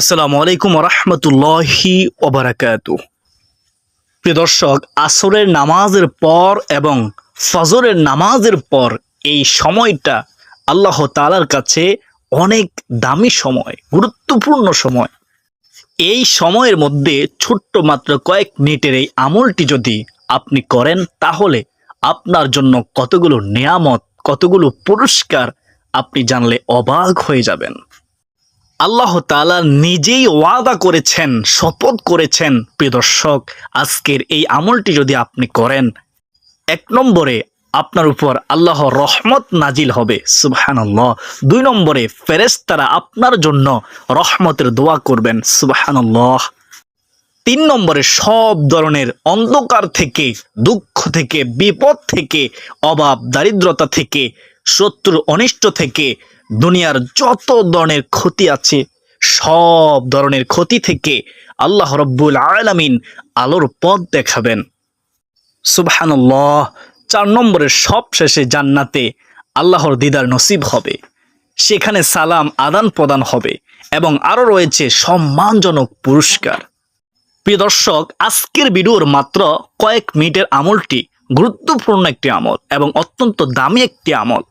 আসসালামু আলাইকুম রহমতুল্লাহি ওবরাকাতু। প্রিয় দর্শক, আসরের নামাজের পর এবং ফজরের নামাজের পর এই সময়টা আল্লাহ তালার কাছে অনেক দামি সময়, গুরুত্বপূর্ণ সময়। এই সময়ের মধ্যে ছোট্ট মাত্র কয়েক মিনিটের এই আমলটি যদি আপনি করেন, তাহলে আপনার জন্য কতগুলো নিয়ামত, কতগুলো পুরস্কার আপনি জানলে অবাক হয়ে যাবেন। আল্লাহ তাআলা নিজেই ওয়াদা করেছেন, শপথ করেছেন, প্রিয় দর্শক, আজকের এই আমলটি যদি আপনি করেন, এক নম্বরে আপনার উপর আল্লাহ রহমত নাজিল হবে, সুবহানাল্লাহ। দুই নম্বরে ফেরেশতারা আপনার জন্য রহমতের দোয়া করবেন, সুবহানাল্লাহ। তিন নম্বরে সব ধরনের অন্ধকার থেকে, দুঃখ থেকে, বিপদ থেকে, অভাব, দারিদ্রতা থেকে, শত্রুর অনিষ্ট থেকে দুনিয়ার যত ধরনের ক্ষতি আছে, সব ধরনের ক্ষতি থেকে আল্লাহ রব্বুল আলামিন আলোর পথ দেখাবেন। সুবহানাল্লাহ, চার নম্বরের সব শেষে জান্নাতে আল্লাহর দিদার নসিব হবে। সেখানে সালাম আদান প্রদান হবে এবং আরও রয়েছে সম্মানজনক পুরস্কার। প্রিয় দর্শক, আজকের ভিডিওর মাত্র কয়েক মিনিটের আমলটি গুরুত্বপূর্ণ একটি আমল এবং অত্যন্ত দামি একটি আমল।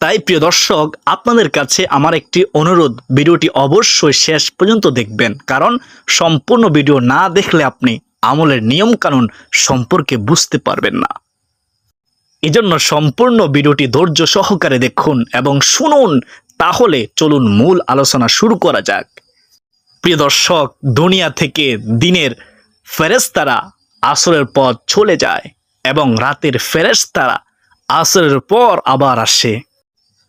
তাই প্রিয় দর্শক, আপনাদের কাছে আমার একটি অনুরোধ, ভিডিওটি অবশ্যই শেষ পর্যন্ত দেখবেন। কারণ সম্পূর্ণ ভিডিও না দেখলে আপনি আমলের নিয়মকানুন সম্পর্কে বুঝতে পারবেন না। এজন্য সম্পূর্ণ ভিডিওটি ধৈর্য সহকারে দেখুন এবং শুনুন। তাহলে চলুন মূল আলোচনা শুরু করা যাক। প্রিয় দর্শক, দুনিয়া থেকে দিনের ফেরেশতারা আসরের পর চলে যায় এবং রাতের ফেরেশতারা আসরের পর আবার আসে।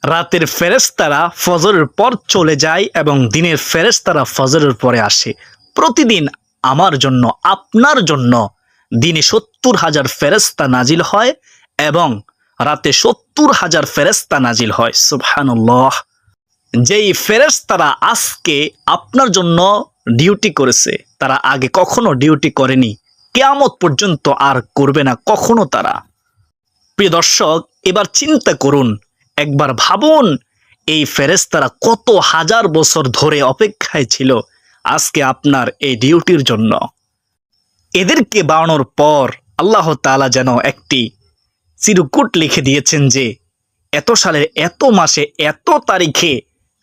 রাতের ফেরেশতারা ফজরের পর চলে যায় এবং দিনের ফেরেশতারা ফজরের পরে আসে। প্রতিদিন আমার জন্য, আপনার জন্য দিনে সত্তর হাজার ফেরেশতা নাজিল হয় এবং রাতে সত্তর হাজার ফেরেশতা নাজিল হয়। সুবহানাল্লাহ। যেই ফেরেশতারা আজকে আপনার জন্য ডিউটি করেছে, তারা আগে কখনো ডিউটি করেনি। কেয়ামত পর্যন্ত আর করবে না, কখনো তারা। প্রিয় দর্শক, এবার চিন্তা করুন একবার ভাবুন, এই ফেরেশতারা কত হাজার বছর ধরে অপেক্ষায় ছিল আজকে আপনার এই ডিউটির জন্য। এদেরকে বাড়ানোর পর আল্লাহ তাআলা যেন একটি চিরকুট লিখে দিয়েছেন যে, এত সালের এত মাসে এত তারিখে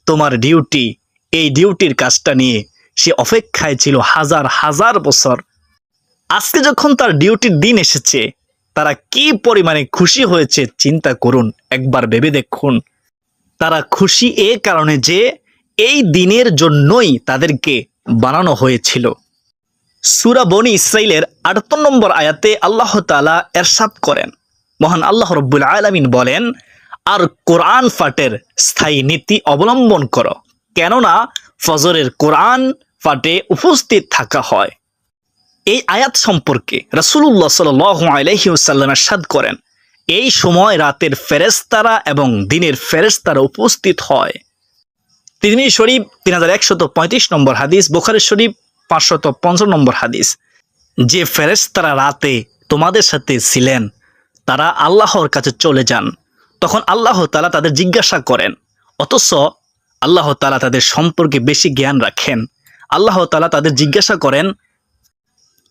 তোমার ডিউটি, এই ডিউটির কাজটা নিয়ে সে অপেক্ষায় ছিল হাজার হাজার বছর। আজকে যখন তার ডিউটির দিন এসেছে তারা কি পরিমাণে খুশি হয়েছে চিন্তা করুন, একবার ভেবে দেখুন। তারা খুশি এ কারণে যে এই দিনের জন্যই তাদেরকে বানানো হয়েছিল। সুরা বনি ইসরাইলের আটাত্তর নম্বর আয়াতে আল্লাহ তালা এরশাদ করেন। মহান আল্লাহ রব্বুল আলমিন বলেন, আর কোরআন ফাটের স্থায়ী নীতি অবলম্বন করো, কেননা ফজরের কোরআন ফাটে উপস্থিত থাকা হয়। এই আয়াত সম্পর্কে রাসুল্লাহ সাল আলহিউসাল্লামের সাদ করেন, এই সময় রাতের ফেরেস্তারা এবং দিনের ফেরেস্তারা উপস্থিত হয়। তিনি শরীফ তিন হাজার একশত পঁয়ত্রিশ নম্বর হাদিস বোখারের শরীফ পাঁচশত পঞ্চান্ন নম্বর হাদিস। যে ফেরেস্তারা রাতে তোমাদের সাথে ছিলেন, তারা আল্লাহর কাছে চলে যান। তখন আল্লাহ তালা তাদের জিজ্ঞাসা করেন, অথচ আল্লাহ তালা তাদের সম্পর্কে বেশি জ্ঞান রাখেন। আল্লাহ তালা তাদের জিজ্ঞাসা করেন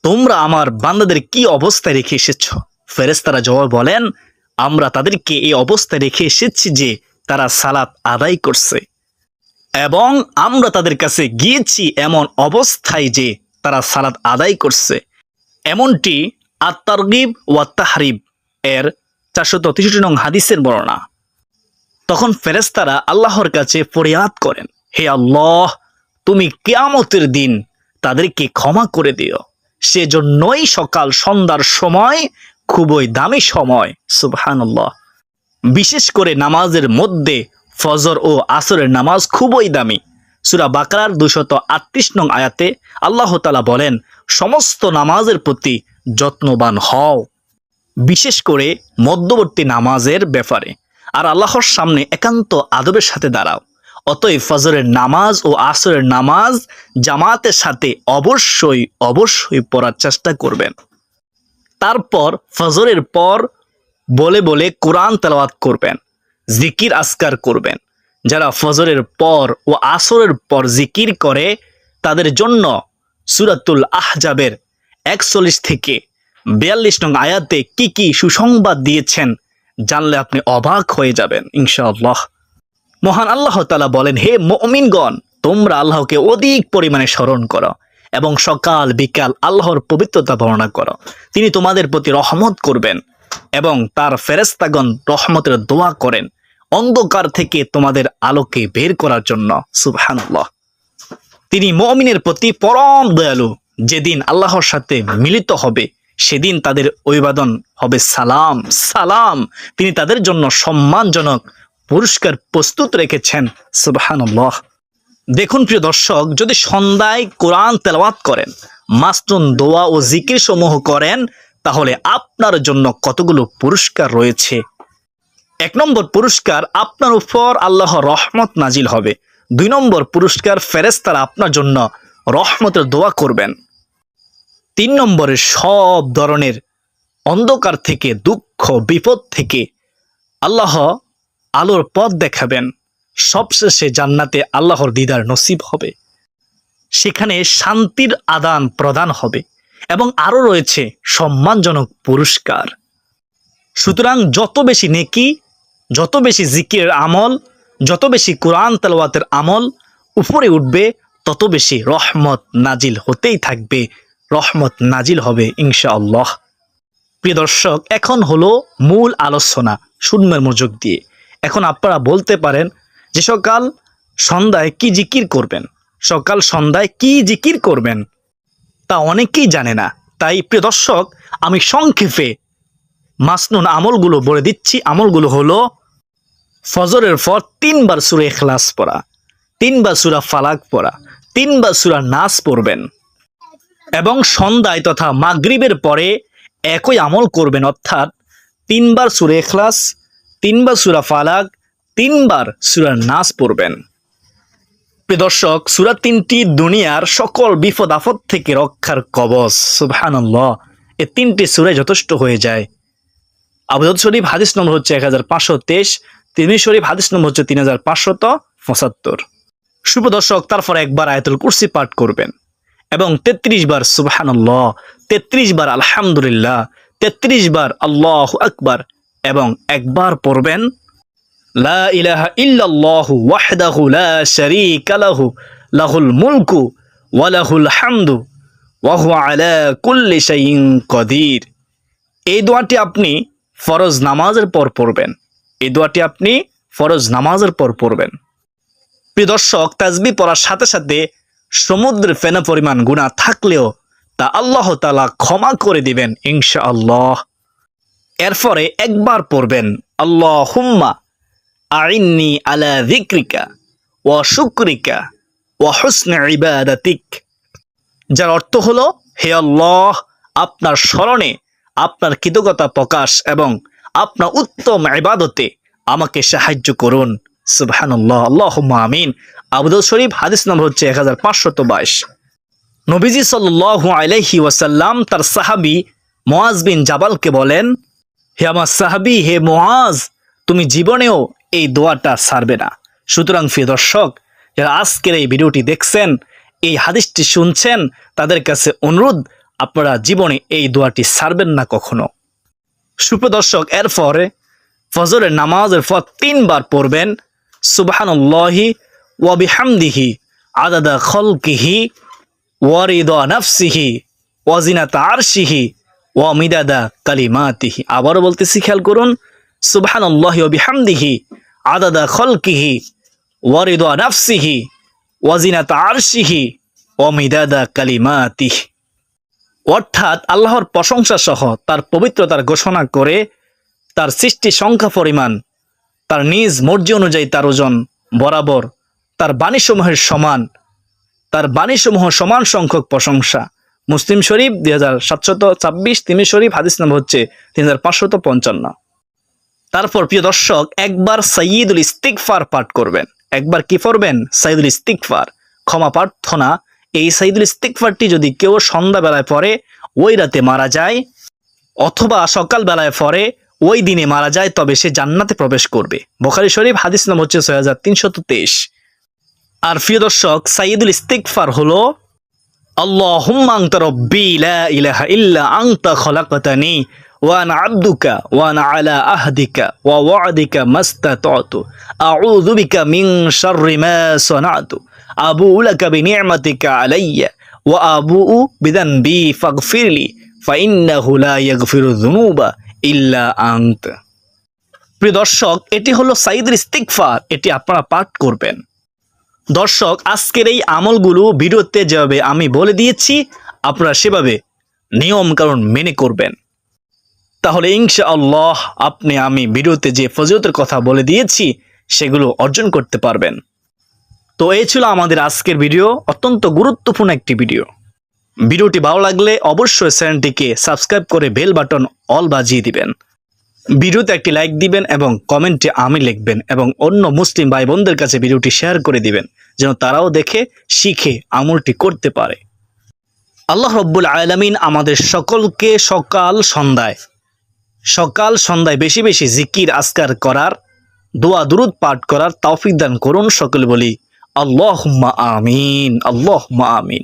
তোমরা আমার বান্দাদের কি অবস্থায় রেখে এসেছ? ফেরেস্তারা জবাব বলেন, আমরা তাদেরকে এই অবস্থায় রেখে এসেছি যে তারা সালাত আদায় করছে। এবং আমরা তাদের কাছে গিয়েছি এমন অবস্থায় যে তারা সালাত আদায় করছে। এমনটি আত্মারগিব ওয়া তাহরিব এর চারশো তেষট্টি নং হাদিসের বর্ণনা। তখন ফেরেস্তারা আল্লাহর কাছে ফরিয়াদ করেন, হে আল্লাহ, তুমি কেয়ামতের দিন তাদেরকে ক্ষমা করে দিও। সেজন্যই সকাল সন্ধ্যার সময় খুবই দামি সময়। সুবহানাল্লাহ। বিশেষ করে নামাজের মধ্যে ফজর ও আসরের নামাজ খুবই দামি। সুরা বাকরার দুশত আটত্রিশ নং আয়াতে আল্লাহ তালা বলেন, সমস্ত নামাজের প্রতি যত্নবান হও। বিশেষ করে মধ্যবর্তী নামাজের ব্যাপারে। আর আল্লাহর সামনে একান্ত আদবের সাথে দাঁড়াও। অতএব ফজরের নামাজ ও আসরের নামাজ জামাতের সাথে অবশ্যই অবশ্যই পড়ার চেষ্টা করবেন। তারপর ফজরের পর বলে বলে কোরআন তেলাওয়াত করবেন, জিকির আসকার করবেন। যারা ফজরের পর ও আসরের পর জিকির করে, তাদের জন্য সুরাতুল আহজাবের একচল্লিশ থেকে বিয়াল্লিশ নং আয়াতে কি কি সুসংবাদ দিয়েছেন জানলে আপনি অবাক হয়ে যাবেন, ইনশাআল্লাহ। মহান আল্লাহ তালা বলেন, হে মমিনগণ, তোমরা আল্লাহকে অধিক পরিমাণে স্মরণ করো এবং সকাল বিকাল আল্লাহর পবিত্রতা বর্ণনা করো। তিনি তোমাদের প্রতি রহমত করবেন এবং তার ফেরেস্তাগণ রহমতের দোয়া করেন অন্ধকার থেকে তোমাদের আলোকে বের করার জন্য। সুবহানাল্লাহ। তিনি মমিনের প্রতি পরম দয়ালু। যেদিন আল্লাহর সাথে মিলিত হবে, সেদিন তাদের অভিবাদন হবে সালাম। সালাম। তিনি তাদের জন্য সম্মানজনক পুরস্কার প্রস্তুত রেখেছেন, সুবহানাল্লাহ। দেখুন প্রিয় দর্শক, যদি সন্ধ্যায় কোরআন তেলাওয়াত করেন মাস্তুন দোয়া ও জিকির সমূহ করেন, তাহলে আপনার জন্য কতগুলো পুরস্কার রয়েছে? এক নম্বর পুরস্কার, আপনার উপর আল্লাহ রহমত নাজিল হবে। দুই নম্বর পুরস্কার ফেরেস্তারা আপনার জন্য রহমতের দোয়া করবেন। তিন নম্বরে, সব ধরনের অন্ধকার থেকে, দুঃখ, বিপদ থেকে আল্লাহ আলোর পথ দেখাবেন। সবশেষে জান্নাতে আল্লাহর দিদার নসিব হবে। সেখানে শান্তির আদান প্রদান হবে এবং আরও রয়েছে সম্মানজনক পুরস্কার। সুতরাং যত বেশি নেকি, যত বেশি জিকিরের আমল, যত বেশি কোরআন তেলাওয়াতের আমল উপরে উঠবে, তত বেশি রহমত নাজিল হতেই থাকবে। রহমত নাজিল হবে ইনশাআল্লাহ। প্রিয় দর্শক, এখন হলো মূল আলোচনা, শূন্যের মনোযোগ দিয়ে। এখন আপনারা বলতে পারেন যে সকাল সন্ধ্যায় কি জিকির করবেন? সকাল সন্ধ্যায় কি জিকির করবেন? তা অনেকেই জানে না। তাই প্রিয় দর্শক, আমি সংক্ষেপে মাসনুন আমলগুলো বলে দিচ্ছি। আমলগুলো হলো ফজরের পর তিনবার সুরা এখলাস পড়া, তিনবার সুরা ফালাক পড়া, তিনবার সুরা নাচ পড়বেন এবং সন্ধ্যায় তথা মাগরিবের পরে একই আমল করবেন। অর্থাৎ তিনবার সুরা এখলাস তিনবার সুরা ফালাক, তিনবার সুরা নাচ পড়বেন। দর্শক, সুরা তিনটি দুনিয়ার সকল বিপদ আপদ থেকে রক্ষার কবচ, সুবহানাল্লাহ, এ তিনটি সুরে যথেষ্ট হয়ে যায়। আবুদ শরীফ হাদিস নম্বর হচ্ছে এক হাজার পাঁচশো তেইশ তিরমি শরীফ হাদিস নম্বর হচ্ছে তিন হাজার পাঁচশত পঁচাত্তর। শুভ দর্শক, তারপর একবার আয়াতুল কুরসি পাঠ করবেন। এবং তেত্রিশ বার সুবহানাল্লাহ, তেত্রিশ বার আলহামদুলিল্লাহ, তেত্রিশ বার আল্লাহ আকবার এবং একবার পড়বেন কদির। এই দোয়াটি আপনি ফরজ নামাজের পর পড়বেন। এই দোয়াটি আপনি ফরজ নামাজের পর পড়বেন। প্রিয় তাজবি পড়ার সাথে সাথে সমুদ্রের ফেনা পরিমাণ গুণা থাকলেও তা আল্লাহ তালা ক্ষমা করে দিবেন ইনশা আল্লাহ এরপরে একবার পড়বেন আল্লাহ হুম্মা আইন্নি আলা যিকরিকা ওয়া শুকরিকা ওয়া হুসনে যার অর্থ হলো, হে আল্লাহ, আপনার স্মরণে আপনার কৃতজ্ঞতা প্রকাশ এবং আপনার উত্তম ইবাদতে আমাকে সাহায্য করুন। আল্লাহুম্মা আমিন। আবুদুল শরীফ, হাদিস নম্বর হচ্ছে এক হাজার পাঁচশত বাইশ। নবীজি সাল্লু আলাইহি ওয়াসাল্লাম তার সাহাবি মোয়াজ বিন জাবালকে বলেন হে আমার সাহাবি, হে মোয়াজ তুমি জীবনেও এই দোয়াটা ছাড়বে না। সুতরাং প্রিয় দর্শক, যারা আজকের এই ভিডিওটি দেখছেন, এই হাদিসটি শুনছেন, তাদের কাছে অনুরোধ, আপনারা জীবনে এই দোয়াটি ছাড়বেন না কখনো। সুপ্রদর্শক এরপরে ফজরের নামাজের পর তিনবার পড়বেন, সুবহানাল্লাহি ওয়া বিহামদিহি, আদাদা খলকিহি ওয়ারিদা নাফসিহি ওয়াজিনাতা আরশিহি ওয়া মিদাদা কালিমাতিহি। আবারও বলতেছি, খেয়াল করুন ওয়া বিহামদিহি, আদাদা খলকিহি, ওয়ারিদা নাফসিহি ওয়াজিনাতা আরশিহি ওয়া মিদাদা কালিমাতিহি। অর্থাৎ আল্লাহর প্রশংসা সহ তার পবিত্রতার ঘোষণা করে তার সৃষ্টি সংখ্যা পরিমাণ, তার নিজ মর্জি অনুযায়ী তার ওজন বরাবর তার বাণীসমূহের সমান, তার বাণীসমূহ সমান সংখ্যক প্রশংসা। মুসলিম শরীফ দুই হাজার সাতশত ছাব্বিশ, তিমি শরীফ, হাদিস নম্বর হচ্ছে তিন হাজার পাঁচশত পঞ্চান্ন। তারপর প্রিয় দর্শক, একবার সঈদুল ইস্তিকফার পাঠ করবেন। একবার কি পড়বেন? সাইদুল ইস্তিকফার ক্ষমা প্রার্থনা। এই সাইদুল ইস্তিকফারটি যদি কেউ সন্ধ্যাবেলায় পড়ে, ওই রাতে মারা যায়, অথবা সকালবেলায় পরে ওই দিনে মারা যায়, তবে সে জান্নাতে প্রবেশ করবে। বোখারি শরীফ, হাদিস নাম হচ্ছে ছয় হাজার তিনশত তেইশ। আর প্রিয় দর্শক সাইয়দুল ইস্তিকফার হলো প্রিয় দর্শক এটি হলো সাইদের ইস্তিকফার এটি আপনারা পাঠ করবেন। দর্শক, আজকের এই আমলগুলো ভিডিওতে যেভাবে আমি বলে দিয়েছি, আপনারা সেভাবে নিয়ম কারণ মেনে করবেন। তাহলে ইনশা আল্লাহ আপনি আমি ভিডিওতে যে ফজিলতের কথা বলে দিয়েছি, সেগুলো অর্জন করতে পারবেন। তো এই ছিল আমাদের আজকের ভিডিও, অত্যন্ত গুরুত্বপূর্ণ একটি ভিডিও। ভিডিওটি ভালো লাগলে অবশ্যই চ্যানেলটিকে সাবস্ক্রাইব করে বেল বাটন অল বাজিয়ে দিবেন। ভিডিওতে একটি লাইক দিবেন এবং কমেন্টে আমি লিখবেন এবং অন্য মুসলিম ভাই বোনদের কাছে ভিডিওটি শেয়ার করে দিবেন, যেন তারাও দেখে, শিখে, আমলটি করতে পারে। আল্লাহ রব্বুল আলামিন আমাদের সকলকে সকাল সন্ধ্যায় সকাল সন্ধ্যায় বেশি বেশি জিকির আসকার করার, দোয়া, দুরুদ পাঠ করার তৌফিক দান করুন সকলে বলি আল্লাহ আমিন আল্লাহ আমিন।